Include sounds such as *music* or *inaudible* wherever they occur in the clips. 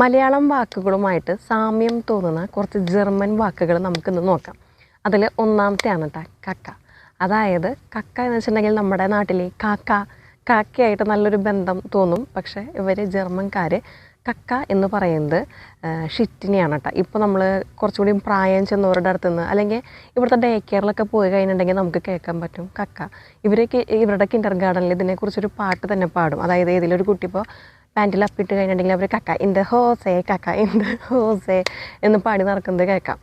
മലയാളം വാക്കുകളുമായിട്ട് സാമ്യം തോന്നുന്ന കുറച്ച് ജർമ്മൻ വാക്കുകൾ നമുക്കിന്ന് നോക്കാം. അതിൽ ഒന്നാമത്തെയാണ് കേട്ടോ കക്ക. അതായത് കക്ക എന്ന് വെച്ചിട്ടുണ്ടെങ്കിൽ നമ്മുടെ നാട്ടിലെ കാക്ക കാക്കയായിട്ട് നല്ലൊരു ബന്ധം തോന്നും. പക്ഷേ ഇവർ ജർമ്മൻകാർ കക്ക എന്ന് പറയുന്നത് ഷിറ്റിനെയാണ് കേട്ടോ ഇപ്പോൾ നമ്മൾ കുറച്ചുകൂടി പ്രായം ചെന്നവരുടെ അടുത്ത് നിന്ന് അല്ലെങ്കിൽ ഇവിടുത്തെ ഡേ കെയറിലൊക്കെ പോയി കഴിഞ്ഞിട്ടുണ്ടെങ്കിൽ നമുക്ക് കേൾക്കാൻ പറ്റും കക്ക. ഇവരൊക്കെ ഇവരുടെ കിൻഡർ ഗാർഡനിൽ ഇതിനെക്കുറിച്ചൊരു പാട്ട് തന്നെ പാടും. അതായത് ഏതിലൊരു കുട്ടി ഇപ്പോൾ പാന്റിൽ അപ്പിട്ട് കഴിഞ്ഞിട്ടുണ്ടെങ്കിൽ അവർ കക്ക ഇൻ ദ ഹോസേ കക്ക ഇൻ ദ ഹോസേ എന്ന് പാടി നടക്കുന്നത് കേൾക്കാം.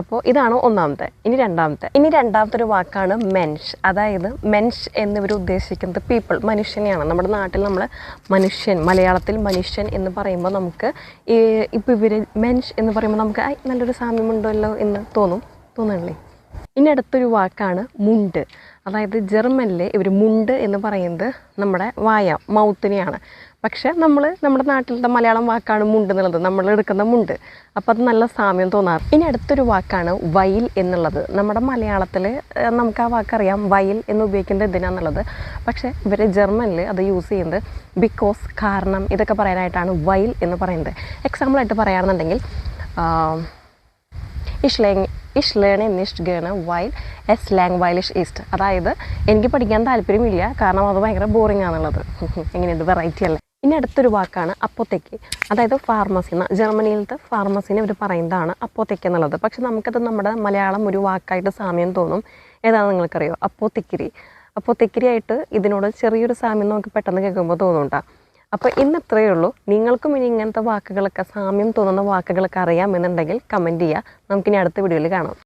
അപ്പോൾ ഇതാണ് ഒന്നാമത്തെ ഇനി രണ്ടാമത്തെ. ഇനി രണ്ടാമത്തെ ഒരു വാക്കാണ് മെൻഷ് അതായത് മെൻഷ് എന്നിവർ ഉദ്ദേശിക്കുന്നത് പീപ്പിൾ മനുഷ്യനെയാണ്. നമ്മുടെ നാട്ടിൽ നമ്മൾ മനുഷ്യൻ മലയാളത്തിൽ മനുഷ്യൻ എന്ന് പറയുമ്പോൾ നമുക്ക് ഇപ്പോൾ ഇവർ മെൻഷ് എന്ന് പറയുമ്പോൾ നമുക്ക് നല്ലൊരു സാമ്യമുണ്ടല്ലോ എന്ന് തോന്നും തോന്നണില്ലേ? ഇനി അടുത്തൊരു വാക്കാണ് മുണ്ട്. അതായത് ജർമ്മനിൽ ഇവർ മുണ്ട് എന്ന് പറയുന്നത് നമ്മുടെ വായ മൗത്തിനെയാണ്. പക്ഷേ നമ്മൾ നമ്മുടെ നാട്ടിലത്തെ മലയാളം വാക്കാണ് മുണ്ട് എന്നുള്ളത്. നമ്മൾ എടുക്കുന്ന മുണ്ട്. അപ്പോൾ അത് നല്ല സാമ്യം തോന്നാറ്. ഇനി അടുത്തൊരു വാക്കാണ് വയൽ എന്നുള്ളത്. നമ്മുടെ മലയാളത്തിൽ നമുക്ക് ആ വാക്കറിയാം വയൽ എന്ന് ഉപയോഗിക്കുന്നത് എന്തിനാന്നുള്ളത്. പക്ഷേ ഇവർ ജർമ്മനിൽ അത് യൂസ് ചെയ്യുന്നത് ബിക്കോസ് കാരണം ഇതൊക്കെ പറയാനായിട്ടാണ് വയൽ എന്ന് പറയുന്നത്. എക്സാമ്പിളായിട്ട് പറയുകയാണെന്നുണ്ടെങ്കിൽ ആം, ഇഷ് ഇഷ് lerne nicht gerne, weil es langweilig ഈസ്റ്റ്. അതായത് എനിക്ക് പഠിക്കാൻ താല്പര്യമില്ല കാരണം അത് ഭയങ്കര ബോറിംഗ് ആണുള്ളത്. *laughs* എങ്ങനെയുണ്ട്? വെറൈറ്റി അല്ലേ? ഇനി അടുത്തൊരു വാക്കാണ് അപ്പോത്തേക്ക്. അതായത് ഫാർമസി ജർമ്മനിയിലത്തെ ഫാർമസിനെ ഇവർ പറയുന്നതാണ് അപ്പോത്തേക്ക് എന്നുള്ളത്. പക്ഷെ നമുക്കത് നമ്മുടെ മലയാളം ഒരു വാക്കായിട്ട് സാമ്യം തോന്നും. ഏതാണെന്ന് നിങ്ങൾക്കറിയോ? അപ്പോത്തിക്കിരി. അപ്പോത്തിക്കിരി ആയിട്ട് ഇതിനോട് ചെറിയൊരു സാമ്യം നമുക്ക് പെട്ടെന്ന് കേൾക്കുമ്പോൾ തോന്നുന്നുണ്ടാ അപ്പോൾ ഇന്ന് ഇത്രയേ ഉള്ളൂ. നിങ്ങൾക്കും ഇനി ഇങ്ങനത്തെ വാക്കുകളൊക്കെ സാമ്യം തോന്നുന്ന വാക്കുകളൊക്കെ അറിയാമെന്നുണ്ടെങ്കിൽ കമന്റ് ചെയ്യുക നമുക്കിനി അടുത്ത വീഡിയോയിൽ കാണാം.